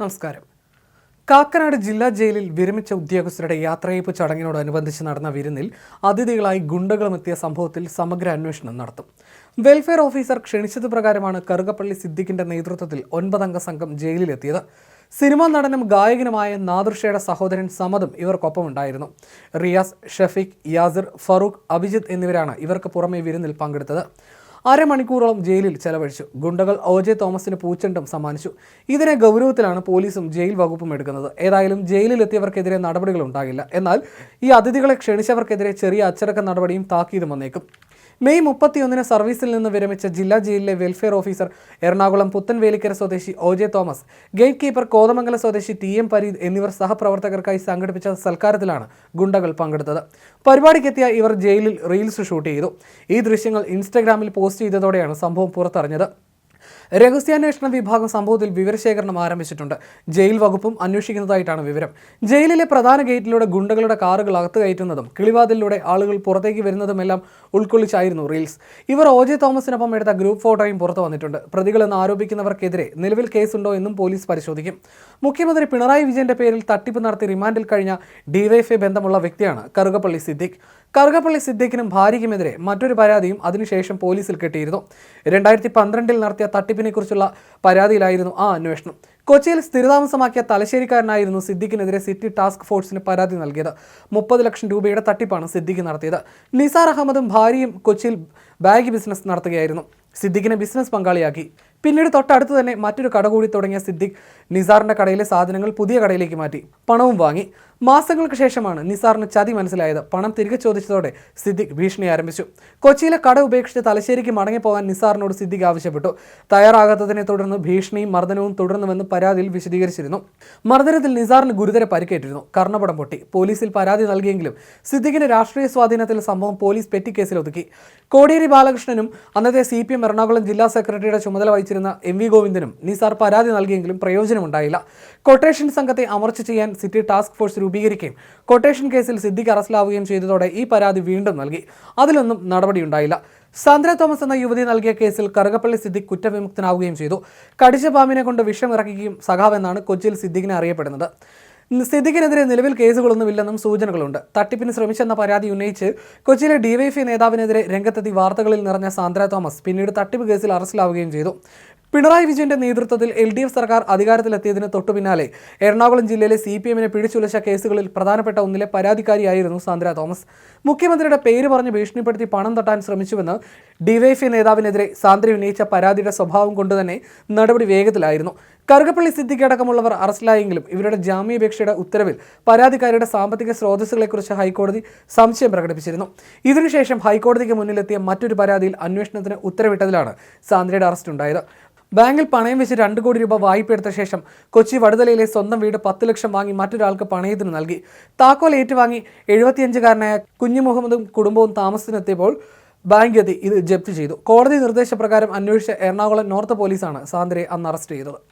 നമസ്കാരം. കാക്കനാട് ജില്ലാ ജയിലിൽ വിരമിച്ച ഉദ്യോഗസ്ഥരുടെ യാത്രയയപ്പ് ചടങ്ങിനോടനുബന്ധിച്ച് നടന്ന വിരുന്നിൽ അതിഥികളായി ഗുണ്ടകളുമെത്തിയ സംഭവത്തിൽ സമഗ്ര അന്വേഷണം നടത്തും. വെൽഫെയർ ഓഫീസർ ക്ഷണിച്ചത് പ്രകാരമാണ് കറുകപ്പള്ളി സിദ്ദിഖിന്റെ നേതൃത്വത്തിൽ ഒൻപതംഗ സംഘം ജയിലിലെത്തിയത്. സിനിമാ നടനും ഗായകനുമായ നാദൃഷയുടെ സഹോദരൻ സമദും ഇവർക്കൊപ്പമുണ്ടായിരുന്നു. റിയാസ് ഷഫീഖ് യാസിർ ഫറൂഖ് അഭിജിത്ത് എന്നിവരാണ് ഇവർക്ക് പുറമെ വിരുന്നിൽ പങ്കെടുത്തത്. അരമണിക്കൂറോളം ജയിലിൽ ചെലവഴിച്ചു. ഗുണ്ടകൾ ഒ. ജെ. തോമസിന് പൂച്ചെണ്ടും സമ്മാനിച്ചു. ഇതിനെ ഗൗരവത്തിലാണ് പോലീസും ജയിൽ വകുപ്പും എടുക്കുന്നത്. ഏതായാലും ജയിലിലെത്തിയവർക്കെതിരെ നടപടികൾ ഉണ്ടാകില്ല. എന്നാൽ ഈ അതിഥികളെ ക്ഷണിച്ചവർക്കെതിരെ ചെറിയ അച്ചടക്ക നടപടിയും താക്കീതും വന്നേക്കും. മെയ് മുപ്പത്തിയൊന്നിന് സർവീസിൽ നിന്ന് വിരമിച്ച ജില്ലാ ജയിലിലെ വെൽഫെയർ ഓഫീസർ എറണാകുളം പുത്തൻവേലിക്കര സ്വദേശി O J Thomas gate keeper Kothamangala സ്വദേശി ടി എം പരീദ് എന്നിവർ സഹപ്രവർത്തകർക്കായി സംഘടിപ്പിച്ച സൽക്കാരത്തിലാണ് ഗുണ്ടകൾ പങ്കെടുത്തത്. പരിപാടിക്കെത്തിയ ഇവർ ജയിലിൽ റീൽസ് ഷൂട്ട് ചെയ്തു. ഈ ദൃശ്യങ്ങൾ ഇൻസ്റ്റഗ്രാമിൽ പോസ്റ്റ് ചെയ്തതോടെയാണ് സംഭവം പുറത്തറിഞ്ഞത്. രഹസ്യാന്വേഷണ വിഭാഗം സംഭവത്തിൽ വിവരശേഖരണം ആരംഭിച്ചിട്ടുണ്ട്. ജയിൽ വകുപ്പും അന്വേഷിക്കുന്നതായിട്ടാണ് വിവരം. ജയിലിലെ പ്രധാന ഗേറ്റിലൂടെ ഗുണ്ടകളുടെ കാറുകൾ അകത്ത് കയറ്റുന്നതും കിളിവാതിലൂടെ ആളുകൾ പുറത്തേക്ക് വരുന്നതുമെല്ലാം ഉൾക്കൊള്ളിച്ചായിരുന്നു റീൽസ്. ഇവർ ഒ. ജെ. തോമസിനൊപ്പം എടുത്ത ഗ്രൂപ്പ് ഫോട്ടോയും പുറത്തു വന്നിട്ടുണ്ട്. പ്രതികളെന്ന് ആരോപിക്കുന്നവർക്കെതിരെ നിലവിൽ കേസുണ്ടോ എന്നും പോലീസ് പരിശോധിക്കും. മുഖ്യമന്ത്രി പിണറായി വിജയന്റെ പേരിൽ തട്ടിപ്പ് നടത്തി റിമാൻഡിൽ കഴിഞ്ഞ ഡിവൈഎഫ്ഐ ബന്ധമുള്ള വ്യക്തിയാണ് കറുകപ്പള്ളി സിദ്ദിഖ്. കറുകപ്പള്ളി സിദ്ദിഖിനും ഭാര്യയ്ക്കുമെതിരെ മറ്റൊരു പരാതിയും അതിനുശേഷം പോലീസിൽ കിട്ടിയിരുന്നു. രണ്ടായിരത്തി പന്ത്രണ്ടിൽ നടത്തിയ തട്ടിപ്പിനെക്കുറിച്ചുള്ള പരാതിയിലായിരുന്നു ആ അന്വേഷണം. കൊച്ചിയിൽ സ്ഥിരതാമസമാക്കിയ തലശ്ശേരിക്കാരനായിരുന്നു സിദ്ദിഖിനെതിരെ സിറ്റി ടാസ്ക് ഫോഴ്സിന് പരാതി നൽകിയത്. മുപ്പത് ലക്ഷം രൂപയുടെ തട്ടിപ്പാണ് സിദ്ദിഖ് നടത്തിയത്. നിസാർ അഹമ്മദും ഭാര്യയും കൊച്ചിയിൽ ബാഗ് ബിസിനസ് നടത്തുകയായിരുന്നു. സിദ്ദിഖിനെ ബിസിനസ് പങ്കാളിയാക്കി. പിന്നീട് തൊട്ടടുത്ത് തന്നെ മറ്റൊരു കട കൂടി തുടങ്ങിയ സിദ്ദിഖ് നിസാറിന്റെ കടയിലെ സാധനങ്ങൾ പുതിയ കടയിലേക്ക് മാറ്റി. പണവും വാങ്ങി. മാസങ്ങൾക്ക് ശേഷമാണ് നിസാറിന് ചതി മനസ്സിലായത്. പണം തിരികെ ചോദിച്ചതോടെ സിദ്ദിഖ് ഭീഷണി ആരംഭിച്ചു. കൊച്ചിയിലെ കട ഉപേക്ഷിച്ച് തലശ്ശേരിക്ക് മടങ്ങിപ്പോകാൻ നിസാറിനോട് സിദ്ദിഖ് ആവശ്യപ്പെട്ടു. തയ്യാറാകാത്തതിനെ തുടർന്ന് ഭീഷണിയും മർദ്ദനവും തുടർന്നുവെന്ന് പരാതിയിൽ വിശദീകരിച്ചിരുന്നു. മർദ്ദനത്തിൽ നിസാറിന് ഗുരുതര പരിക്കേറ്റിരുന്നു. കർണപടം പൊട്ടി. പോലീസിൽ പരാതി നൽകിയെങ്കിലും സിദ്ദിഖിന്റെ രാഷ്ട്രീയ സ്വാധീനത്തിൽ സംഭവം പോലീസ് പെറ്റി കേസിൽ ഒതുക്കി. കോടിയേരി ബാലകൃഷ്ണനും അന്നത്തെ സി പി എം എറണാകുളം ജില്ലാ സെക്രട്ടറിയുടെ ചുമതല വഹിച്ചിരുന്ന എം വി ഗോവിന്ദനും നിസാർ പരാതി നൽകിയെങ്കിലും പ്രയോജനമുണ്ടായില്ല. കൊട്ടേഷൻ സംഘത്തെ അമർച്ച ചെയ്യാൻ സിറ്റി ടാസ്ക് ഫോഴ്സ് രൂപീകരിക്കുകയും കൊട്ടേഷൻ കേസിൽ സിദ്ദിഖ് അറസ്റ്റിലാവുകയും ചെയ്തതോടെ ഈ പരാതി വീണ്ടും നൽകി. അതിലൊന്നും നടപടിയുണ്ടായില്ല. സാന്ദ്ര തോമസ് എന്ന യുവതി നൽകിയ കേസിൽ കറുകപ്പള്ളി സിദ്ദിഖ് കുറ്റവിമുക്തനാവുകയും ചെയ്തു. കടിച്ച പാമ്പിനെ കൊണ്ട് വിഷം ഇറക്കുകയും സഖാവെന്നാണ് കൊച്ചിയിൽ സിദ്ദിഖിനെ അറിയപ്പെടുന്നത്. സിദ്ദിഖിനെതിരെ നിലവിൽ കേസുകളൊന്നുമില്ലെന്നും സൂചനകളുണ്ട്. തട്ടിപ്പിന് ശ്രമിച്ചെന്ന പരാതി ഉന്നയിച്ച് കൊച്ചിയിലെ ഡിവൈഎഫ്ഐ നേതാവിനെതിരെ രംഗത്തെത്തി വാർത്തകളിൽ നിറഞ്ഞ സാന്ദ്ര തോമസ് പിന്നീട് തട്ടിപ്പ് കേസിൽ അറസ്റ്റിലാവുകയും ചെയ്തു. പിണറായി വിജയന്റെ നേതൃത്വത്തിൽ എൽ ഡി എഫ് സർക്കാർ അധികാരത്തിലെത്തിയതിന് തൊട്ടു പിന്നാലെ എറണാകുളം ജില്ലയിലെ സി പി എമ്മിനെ പിടിച്ചുലച്ച കേസുകളിൽ പ്രധാനപ്പെട്ട ഒന്നിലെ പരാതിക്കാരിയായിരുന്നു സാന്ദ്ര തോമസ്. മുഖ്യമന്ത്രിയുടെ പേര് പറഞ്ഞ് ഭീഷണിപ്പെടുത്തി പണം തട്ടാൻ ശ്രമിച്ചുവെന്ന് ഡിവൈഎഫ്ഐ നേതാവിനെതിരെ സാന്ദ്ര ഉന്നയിച്ച പരാതിയുടെ സ്വഭാവം കൊണ്ടുതന്നെ നടപടി വേഗത്തിലായിരുന്നു. കറുകപ്പള്ളി സിദ്ദിഖ് അടക്കമുള്ളവർ അറസ്റ്റിലായെങ്കിലും ഇവരുടെ ജാമ്യാപേക്ഷയുടെ ഉത്തരവിൽ പരാതിക്കാരുടെ സാമ്പത്തിക സ്രോതസ്സുകളെക്കുറിച്ച് ഹൈക്കോടതി സംശയം പ്രകടിപ്പിച്ചിരുന്നു. ഇതിനുശേഷം ഹൈക്കോടതിക്ക് മുന്നിലെത്തിയ മറ്റൊരു പരാതിയിൽ അന്വേഷണത്തിന് ഉത്തരവിട്ടതിലാണ് സാന്ദ്രയുടെ അറസ്റ്റ് ഉണ്ടായത്. ബാങ്കിൽ പണയം വെച്ച് രണ്ട് കോടി രൂപ വായ്പ എടുത്ത ശേഷം കൊച്ചി വടുതലയിലെ സ്വന്തം വീട് പത്ത് ലക്ഷം വാങ്ങി മറ്റൊരാൾക്ക് പണയത്തിന് നൽകി. താക്കോൽ ഏറ്റുവാങ്ങി എഴുപത്തിയഞ്ചുകാരനായ കുഞ്ഞു മുഹമ്മദും കുടുംബവും താമസത്തിനെത്തിയപ്പോൾ ബാങ്ക് എത്തി ഇത് ജപ്തി ചെയ്തു. കോടതി നിർദ്ദേശപ്രകാരം അന്വേഷിച്ച എറണാകുളം നോർത്ത് പോലീസാണ് സാന്ദ്രയെ അന്ന് അറസ്റ്റ് ചെയ്തത്.